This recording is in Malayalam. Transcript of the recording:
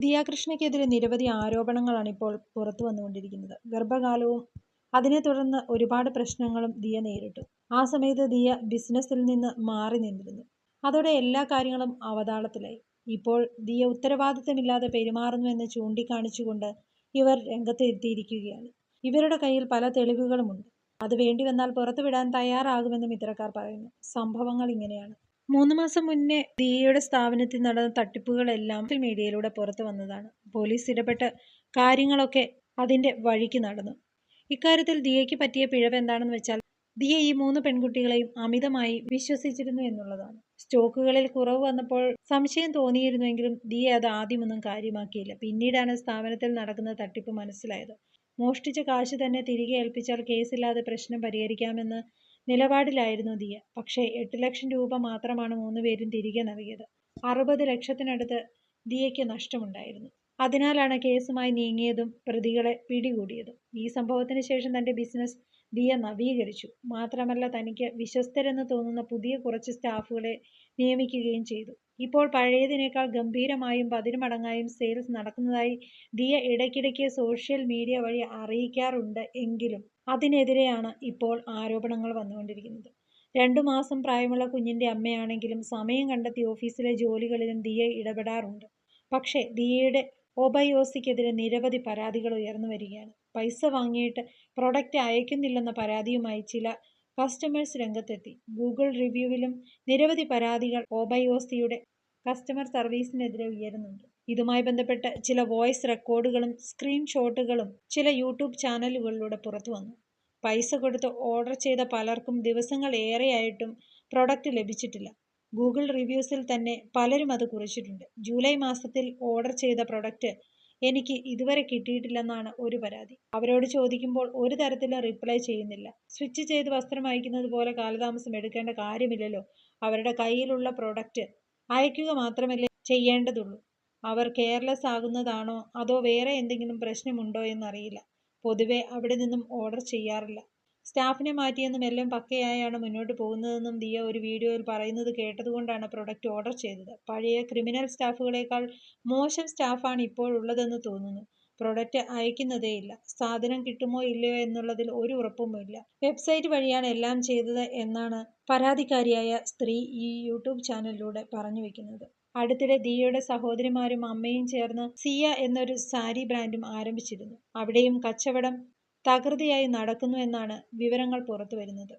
ദിയാകൃഷ്ണയ്ക്കെതിരെ നിരവധി ആരോപണങ്ങളാണ് ഇപ്പോൾ പുറത്തു വന്നുകൊണ്ടിരിക്കുന്നത്. ഗർഭകാലവും അതിനെ തുടർന്ന് ഒരുപാട് പ്രശ്നങ്ങളും ദിയ നേരിട്ടു. ആ സമയത്ത് ദിയ ബിസിനസ്സിൽ നിന്ന് മാറി നിന്നിരുന്നു. അതോടെ എല്ലാ കാര്യങ്ങളും അവതാളത്തിലായി. ഇപ്പോൾ ദിയ ഉത്തരവാദിത്തമില്ലാതെ പെരുമാറുന്നുവെന്ന് ചൂണ്ടിക്കാണിച്ചുകൊണ്ട് ഇവർ രംഗത്തെത്തിയിരിക്കുകയാണ് ഇവരുടെ കയ്യിൽ പല തെളിവുകളുമുണ്ട്. അത് വേണ്ടി വന്നാൽ പുറത്തുവിടാൻ തയ്യാറാകുമെന്നും ഇത്തരക്കാർ പറയുന്നു. സംഭവങ്ങൾ ഇങ്ങനെയാണ്. മൂന്ന് മാസം മുന്നേ ദിയയുടെ സ്ഥാപനത്തിൽ നടന്ന തട്ടിപ്പുകളെല്ലാം മീഡിയയിലൂടെ പുറത്തു വന്നതാണ്. പോലീസ് ഇടപെട്ട് കാര്യങ്ങളൊക്കെ അതിന്റെ വഴിക്ക് നടന്നു. ഇക്കാര്യത്തിൽ ദിയയ്ക്ക് പറ്റിയ പിഴവ് എന്താണെന്ന് വെച്ചാൽ ദിയ ഈ മൂന്ന് പെൺകുട്ടികളെയും അമിതമായി വിശ്വസിച്ചിരുന്നു എന്നുള്ളതാണ്. സ്റ്റോക്കുകളിൽ കുറവ് വന്നപ്പോൾ സംശയം തോന്നിയിരുന്നുവെങ്കിലും ദിയ അത് ആദ്യമൊന്നും കാര്യമാക്കിയില്ല. പിന്നീടാണ് സ്ഥാപനത്തിൽ നടക്കുന്ന തട്ടിപ്പ് മനസ്സിലായത്. മോഷ്ടിച്ച കാശ് തന്നെ തിരികെ ഏൽപ്പിച്ചാൽ കേസില്ലാതെ പ്രശ്നം പരിഹരിക്കാമെന്ന നിലപാടിലായിരുന്നു ദിയ. പക്ഷേ എട്ട് ലക്ഷം രൂപ മാത്രമാണ് മൂന്നുപേരും തിരികെ നൽകിയത്. അറുപത് ലക്ഷത്തിനടുത്ത് ദിയയ്ക്ക് നഷ്ടമുണ്ടായിരുന്നു. അതിനാലാണ് കേസുമായി നീങ്ങിയതും പ്രതികളെ പിടികൂടിയതും. ഈ സംഭവത്തിന് ശേഷം തന്റെ ബിസിനസ് ദിയ നവീകരിച്ചു. മാത്രമല്ല തനിക്ക് വിശ്വസ്തരെന്ന് തോന്നുന്ന പുതിയ കുറച്ച് സ്റ്റാഫുകളെ നിയമിക്കുകയും ചെയ്തു. ഇപ്പോൾ പഴയതിനേക്കാൾ ഗംഭീരമായും പതിരുമടങ്ങായും സെയിൽസ് നടക്കുന്നതായി ദിയ ഇടയ്ക്കിടയ്ക്ക് സോഷ്യൽ മീഡിയ വഴി അറിയിക്കാറുണ്ട് എങ്കിലും അതിനെതിരെയാണ് ഇപ്പോൾ ആരോപണങ്ങൾ വന്നുകൊണ്ടിരിക്കുന്നത്. രണ്ടു മാസം പ്രായമുള്ള കുഞ്ഞിന്റെ അമ്മയാണെങ്കിലും സമയം കണ്ടെത്തി ഓഫീസിലെ ജോലികളിലും ദിയെ ഇടപെടാറുണ്ട്. പക്ഷേ ദിയയുടെ ഒബയോസിക്കെതിരെ നിരവധി പരാതികൾ ഉയർന്നു വരികയാണ്. പൈസ വാങ്ങിയിട്ട് പ്രൊഡക്റ്റ് അയക്കുന്നില്ലെന്ന പരാതിയുമായി ചില കസ്റ്റമേഴ്സ് രംഗത്തെത്തി. ഗൂഗിൾ റിവ്യൂവിലും നിരവധി പരാതികൾ ഒബയോസിയുടെ കസ്റ്റമർ സർവീസിനെതിരെ ഉയരുന്നുണ്ട്. ഇതുമായി ബന്ധപ്പെട്ട് ചില വോയിസ് റെക്കോർഡുകളും സ്ക്രീൻഷോട്ടുകളും ചില യൂട്യൂബ് ചാനലുകളിലൂടെ പുറത്തു വന്നു. പൈസ കൊടുത്ത് ഓർഡർ ചെയ്ത പലർക്കും ദിവസങ്ങൾ ഏറെയായിട്ടും പ്രൊഡക്റ്റ് ലഭിച്ചിട്ടില്ല. ഗൂഗിൾ റിവ്യൂസിൽ തന്നെ പലരും അത് കുറിച്ചിട്ടുണ്ട്. ജൂലൈ മാസത്തിൽ ഓർഡർ ചെയ്ത പ്രൊഡക്റ്റ് എനിക്ക് ഇതുവരെ കിട്ടിയിട്ടില്ലെന്നാണ് ഒരു പരാതി. അവരോട് ചോദിക്കുമ്പോൾ ഒരു തരത്തിലും റിപ്ലൈ ചെയ്യുന്നില്ല. സ്വിച്ച് ചെയ്ത് വസ്ത്രം അയക്കുന്നത് പോലെ കാലതാമസം എടുക്കേണ്ട കാര്യമില്ലല്ലോ. അവരുടെ കയ്യിലുള്ള പ്രൊഡക്റ്റ് അയക്കുക മാത്രമല്ലേ ചെയ്യേണ്ടതുള്ളൂ. അവർ കെയർലെസ് ആകുന്നതാണോ? അതോ വേറെ എന്തെങ്കിലും പ്രശ്നമുണ്ടോ എന്നറിയില്ല. പൊതുവെ അവിടെ നിന്നും ഓർഡർ ചെയ്യാറില്ല. സ്റ്റാഫിനെ മാറ്റിയെന്നും എല്ലാം പക്കയായാണ് മുന്നോട്ട് പോകുന്നതെന്നും ദിയ ഒരു വീഡിയോയിൽ പറയുന്നത് കേട്ടതുകൊണ്ടാണ് പ്രൊഡക്റ്റ് ഓർഡർ ചെയ്തത്. പഴയ ക്രിമിനൽ സ്റ്റാഫുകളേക്കാൾ മോശം സ്റ്റാഫാണ് ഇപ്പോഴുള്ളതെന്ന് തോന്നുന്നു. പ്രൊഡക്റ്റ് അയക്കുന്നതേയില്ല. സാധനം കിട്ടുമോ ഇല്ലയോ എന്നുള്ളതിൽ ഒരു ഉറപ്പുമില്ല. വെബ്സൈറ്റ് വഴിയാണ് എല്ലാം ചെയ്തത് എന്നാണ് പരാതിക്കാരിയായ സ്ത്രീ ഈ യൂട്യൂബ് ചാനലിലൂടെ പറഞ്ഞു വെക്കുന്നത്. അടുത്തിടെ ദിയയുടെ സഹോദരിമാരും അമ്മയും ചേർന്ന് സിയ എന്നൊരു സാരി ബ്രാൻഡും ആരംഭിച്ചിരുന്നു. അവിടെയും കച്ചവടം തകൃതിയായി നടക്കുന്നു എന്നാണ് വിവരങ്ങൾ പുറത്തുവരുന്നത്.